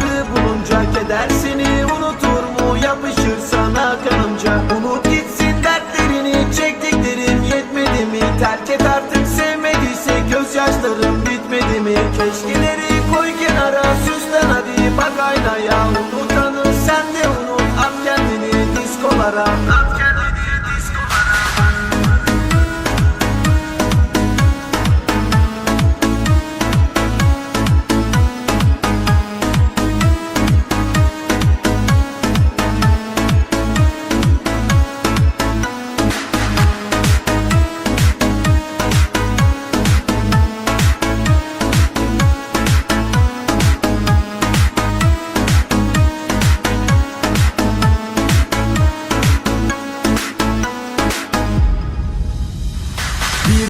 Sabrı bulunca keder seni unutur mu? Yapışır sana kanımca. Unut gitsin dertlerini çektiklerim yetmedi mi? Terk et artık sevmediyse gözyaşlarım bitmedi mi? Keşkeleri koy kenara süslen hadi. Bak aynaya Unutanı sen de unut. At kendini diskolara. At